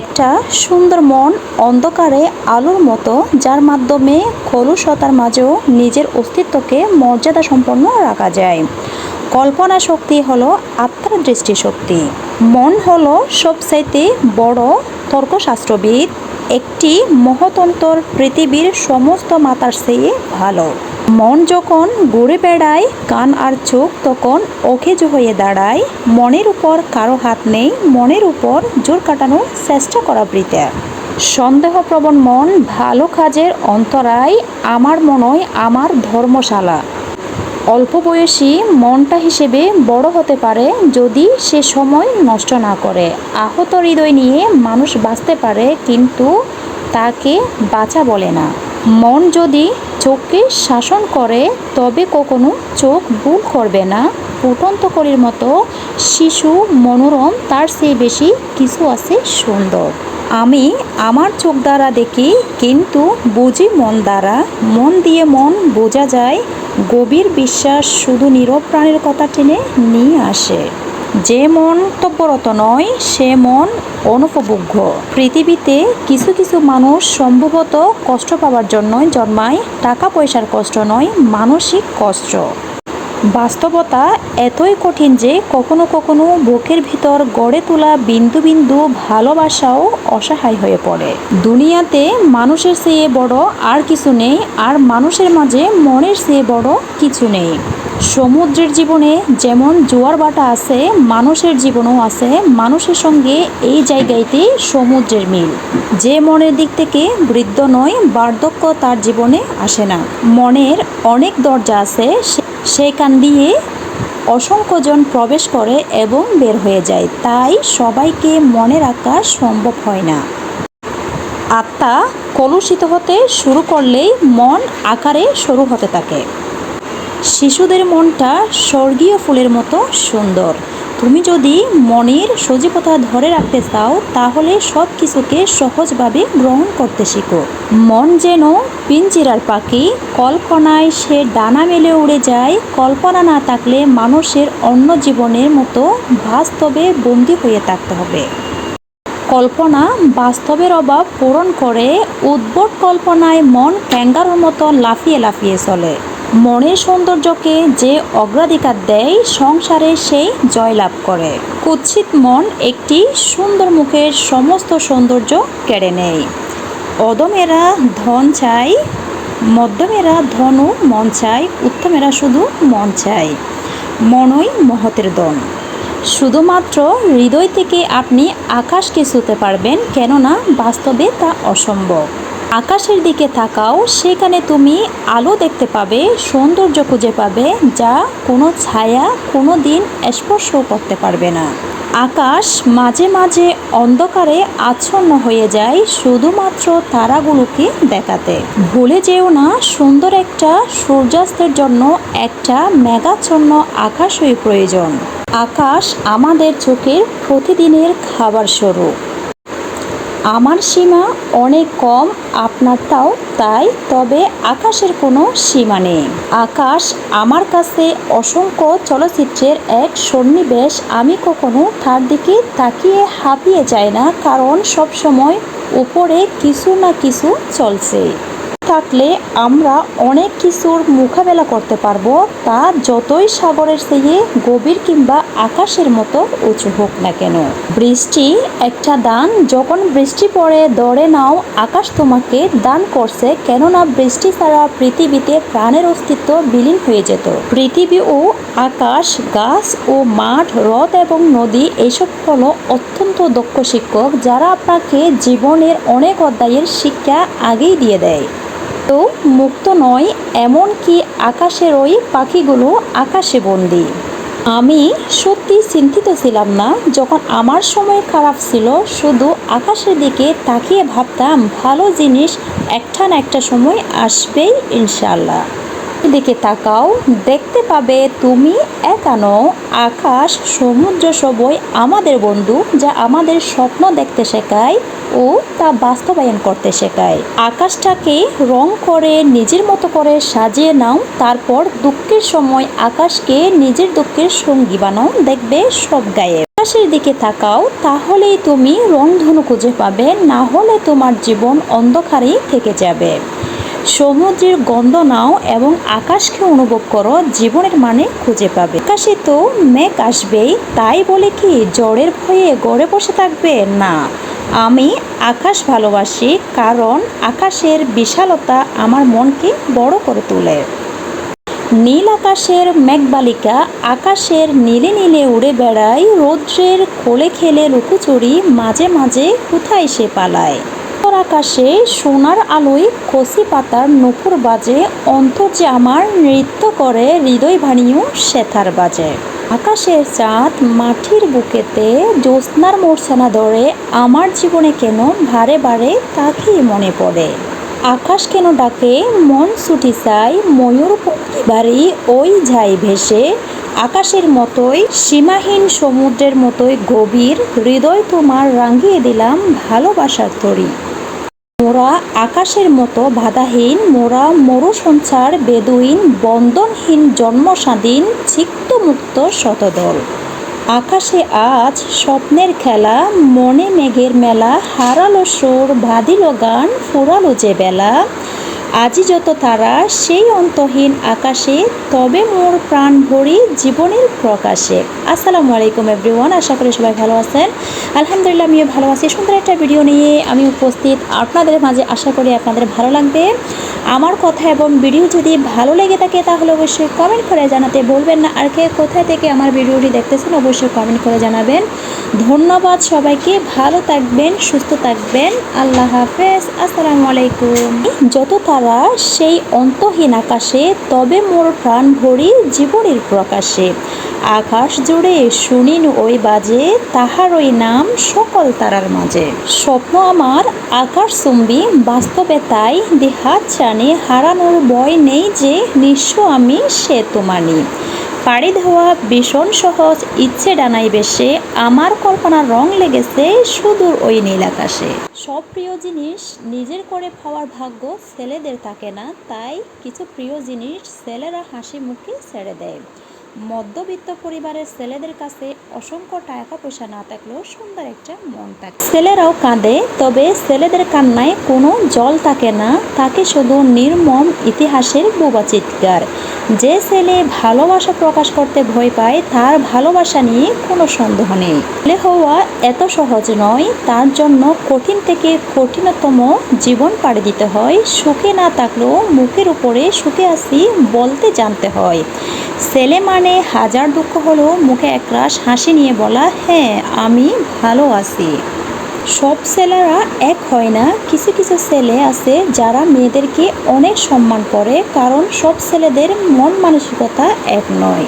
একটা সুন্দর মন অন্ধকারে আলোর মতো, যার মাধ্যমে খলুসতার মাঝেও নিজের অস্তিত্বকে মর্যাদা সম্পন্ন রাখা যায়। কল্পনা শক্তি হলো আত্মার দৃষ্টিশক্তি। মন হলো সবচাইতে বড় তর্কশাস্ত্রবিদ, একটি মহতন্তর পৃথিবীর সমস্ত মাতার চেয়ে ভালো। মন যখন ঘুরে বেড়ায়, কান আর চোখ তখন অখেজ হয়ে দাঁড়ায়, মনের উপর কারও হাত নেই, মনের উপর জোর কাটানোর চেষ্টা করা বৃতে সন্দেহপ্রবণ মন ভালো কাজের অন্তরায়, আমার মনয় আমার ধর্মশালা। অল্প বয়সী মনটা হিসেবে বড় হতে পারে যদি সে সময় নষ্ট না করে। আহত হৃদয় নিয়ে মানুষ বাঁচতে পারে কিন্তু তাকে বাঁচা বলে না। মন যদি চোখকে শাসন করে, তবে কখনো চোখ ভুল করবে না। ফুটন্ত করির মতো শিশু মনোরম, তার চেয়ে বেশি কিছু আছে সুন্দর। আমি আমার চোখ দ্বারা দেখি, কিন্তু বুঝি মন দ্বারা। মন দিয়ে মন বোঝা যায়, গভীর বিশ্বাস শুধু নীরব প্রাণের কথা টেনে নিয়ে আসে। যে মন তব্যরত নয়, সে মন অনুপভোগ্য। পৃথিবীতে কিছু কিছু মানুষ সম্ভবত কষ্ট পাওয়ার জন্যই জন্মায় টাকা পয়সার কষ্ট নয়, মানসিক কষ্ট। বাস্তবতা এতই কঠিন যে কখনো কখনো বুকের ভিতর গড়ে তোলা বিন্দু বিন্দু ভালোবাসাও অসহায় হয়ে পড়ে। দুনিয়াতে মানুষের চেয়ে বড় আর কিছু নেই, আর মানুষের মাঝে মনের চেয়ে বড় কিছু নেই। সমুদ্রের জীবনে যেমন জোয়ার বাটা আছে, মানুষের জীবনও আছে, মানুষের সঙ্গে এই জায়গাইতে সমুদ্রের মিল। যে মনের দিক থেকে বৃদ্ধ নয়, বার্ধক্য তার জীবনে আসে না। মনের অনেক দরজা আছে সেখান দিয়ে অসংখ্যজন প্রবেশ করে এবং বের হয়ে যায়। তাই সবাইকে মনে রাখা সম্ভব হয় না। আত্মা কলুষিত হতে শুরু করলেই মন আকারে শুরু হতে থাকে। শিশুদের মনটা স্বর্গীয় ফুলের মতো সুন্দর। তুমি যদি মনের সজীবতা ধরে রাখতে চাও, তাহলে সব কিছুকে সহজভাবে গ্রহণ করতে শিখো। মন যেন পিঞ্জিরার পাখি, কল্পনায় সে ডানা মেলে উড়ে যায়, কল্পনা না থাকলে মানুষের অন্য জীবনের মতো বাস্তবে বন্দী হয়ে থাকতে হবে। কল্পনা বাস্তবের অভাব পূরণ করে উদ্ভট কল্পনায় মন ক্যাঙ্গারোর মতো লাফিয়ে লাফিয়ে চলে। মনের সৌন্দর্যকে যে অগ্রাধিকার দেয়, সংসারে সেই জয়লাভ করে। কুৎসিত মন একটি সুন্দর মুখের সমস্ত সৌন্দর্য কেড়ে নেয়। অদমেরা ধন চাই মধ্যমেরা ধনও মন চায়, উত্তমেরা শুধু মন চায়। মনই মহতের দন। শুধুমাত্র হৃদয় থেকে আপনি আকাশকে ছুতে পারবেন, কেননা বাস্তবে তা অসম্ভব। আকাশের দিকে তাকাও, সেখানে তুমি আলো দেখতে পাবে, সৌন্দর্য খুঁজে পাবে, যা কোনো ছায়া কোনো দিন স্পর্শ করতে পারবে না। আকাশ মাঝে মাঝে অন্ধকারে আচ্ছন্ন হয়ে যায়, শুধুমাত্র তারাগুলোকে দেখাতে। ভুলে যেও না, সুন্দর একটা সূর্যাস্তের জন্য একটা মেঘাচ্ছন্ন আকাশই প্রয়োজন। আকাশ আমাদের চোখের প্রতিদিনের খাবার স্বরূপ। আমার সীমা অনেক কম, আপনার তাও তাই, তবে আকাশের কোনো সীমা নেই। আকাশ আমার কাছে অসংখ্য চলচ্চিত্রের এক সন্নিবেশ, আমি কখনো তার দিকে তাকিয়ে হাঁপিয়ে যাই না, কারণ সবসময় উপরে কিছু না কিছু চলছে। থাকলে আমরা অনেক কিছুর মোকাবেলা করতে পারব, তা যতই সাগরের চেয়ে গভীর কিংবা আকাশের মতো উঁচু হোক না কেন। বৃষ্টি একটা দান, যখন বৃষ্টি পড়ে দৌড়ে নাও, আকাশ তোমাকে দান করছে, কেননা বৃষ্টি ছাড়া পৃথিবীতে প্রাণের অস্তিত্ব বিলীন হয়ে যেত। পৃথিবী ও আকাশ, গাছ ও মাঠ, হ্রদ এবং নদী এসব হলো অত্যন্ত দক্ষ শিক্ষক, যারা আপনাকে জীবনের অনেক অধ্যায়ের শিক্ষা আগেই দিয়ে দেয়। তো মুক্ত নয় এমন কি আকাশের ওই পাখিগুলো আকাশে বন্দি। আমি সত্যি চিন্তিত ছিলাম না, যখন আমার সময় খারাপ ছিল, শুধু আকাশের দিকে তাকিয়ে ভাবতাম ভালো জিনিস একটা না একটা সময় আসবেই ইনশাল্লাহ দিকে তাকাও, দেখতে পাবে তুমি একানো আকাশ, সমুদ্র সবই আমাদের বন্ধু, যা আমাদের স্বপ্ন দেখতে শেখায় ও তা বাস্তবায়ন করতে শেখায়। আকাশটাকে রং করে, নিজের মতো করে সাজিয়ে নাও, তারপর দুঃখের সময় আকাশকে নিজের দুঃখের সঙ্গী বানাও, দেখবে সব গায়ে। আকাশের দিকে তাকাও, তাহলেই তুমি রংধনু খুঁজে পাবে, না হলে তোমার জীবন অন্ধকারেই থেকে যাবে। সমুদ্রের গন্ধ নাও এবং আকাশকে অনুভব করো, জীবনের মানে খুঁজে পাবে। আকাশে তো মেঘ আসবেই, তাই বলে কি জ্বরের ভয়ে গড়ে বসে থাকবে? না। আমি আকাশ ভালোবাসি, কারণ আকাশের বিশালতা আমার মনকে বড় করে তোলে। নীল আকাশের মেঘবালিকা আকাশের নীলে নীলে উড়ে বেড়ায়, রৌদ্রের কোলে খেলে লুকোচুরি মাঝে মাঝে কোথায় সে পালায়। উত্তর আকাশে সোনার আলোয় কচি পাতার নুপুর বাজে অন্তর যে আমার নৃত্য করে হৃদয় ভানিও সেথার বাজে। আকাশের চাঁদ মাটির বুকেতে জ্যোৎস্নার মূর্ছনা ধরে, আমার জীবনে কেন ভারে ভারে তাকেই মনে পড়ে? আকাশ কেন ডাকে, মন ছুটি চাই ময়ূর বাড়ি ওই যাই ভেসে, আকাশের মতোই সীমাহীন সমুদ্রের মতোই গভীর, হৃদয় তোমার রাঙিয়ে দিলাম ভালোবাসার তরি। মোরা আকাশের মতো বাধাহীন, মোরা মরু সঞ্চার বেদুইন, বন্ধনহীন জন্মস্বাধীন চিত্তমুক্ত শতদল। আকাশে আজ স্বপ্নের খেলা, মনে মেঘের মেলা, হারালো সুর ভাদিল গান, ফুরালো যে বেলা। আজি যত তারা সেই অন্তহীন আকাশে, তবে মোর প্রাণ ভরি জীবনের প্রকাশে। আসসালামু আলাইকুম এভরিওয়ান আশা করি সবাই ভালো আছেন। আলহামদুলিল্লাহ, আমিও ভালো আছি। সুন্দর একটা ভিডিও নিয়ে আমি উপস্থিত। আপনাদের মাঝে আশা করি আপনাদের ভালো লাগবে। আমার কথা এবং ভিডিও যদি ভালো লেগে থাকে, তাহলে অবশ্যই কমেন্ট করে জানাতে বলবেন না। আর কে কোথায় থেকে আমার ভিডিওটি দেখতেছেন, অবশ্যই কমেন্ট করে জানাবেন। ধন্যবাদ সবাইকে। ভালো থাকবেন, সুস্থ থাকবেন। আল্লাহ হাফেজ। আসসালামু আলাইকুম। যত তারা সেই অন্তহীন আকাশে তবে মোর প্রাণ ভরি জীবনের প্রকাশে। আকাশ জুড়ে শুনিন ওই বাজে তাহার ওই নাম সকল তারার মাঝে। স্বপ্ন আমার আকাশ চুম্বি বাস্তবে তাই দেহাত চানে হারানোর বয় নেই যে নিঃস্ব আমি সে তোমানি পাড়ি ধোয়া ভীষণ সহজ, ইচ্ছে ডানাই বেশে, আমার কল্পনার রং লেগেছে সুদূর ওই নীল আকাশে। সব প্রিয় জিনিস নিজের করে পাওয়ার ভাগ্য ছেলেদের থাকে না, তাই কিছু প্রিয় জিনিস ছেলেরা হাসি মুখে ছেড়ে দেয়। মধ্যবিত্ত পরিবারের ছেলেদের কাছে অসংখ্য টাকা পয়সা না থাকলেও সুন্দর একটা মন থাকে। ছেলেরাও কাঁদে, তবে ছেলেদের কান্নায় কোনো জল থাকে না তাকে শুধু নির্মম ইতিহাসের বোবা চিৎকার। যে ছেলে ভালোবাসা প্রকাশ করতে ভয় পায়, তার ভালোবাসা নিয়ে কোনো সন্দেহ নেই। ছেলে হওয়া এত সহজ নয়, তার জন্য কঠিন থেকে কঠিনতম জীবন পাড়ি দিতে হয়, সুখে না থাকলেও মুখের উপরে সুখে আসি বলতে জানতে হয়। ছেলে মানে হাজার দুঃখ হলো মুখে একরাশ হাসি নিয়ে বলা হ্যাঁ আমি ভালো আছি। সব ছেলেরা এক হয় না। কিছু কিছু ছেলে আছে যারা মেয়েদেরকে অনেক সম্মান করে, কারণ সব ছেলেদের মন মানসিকতা এক নয়।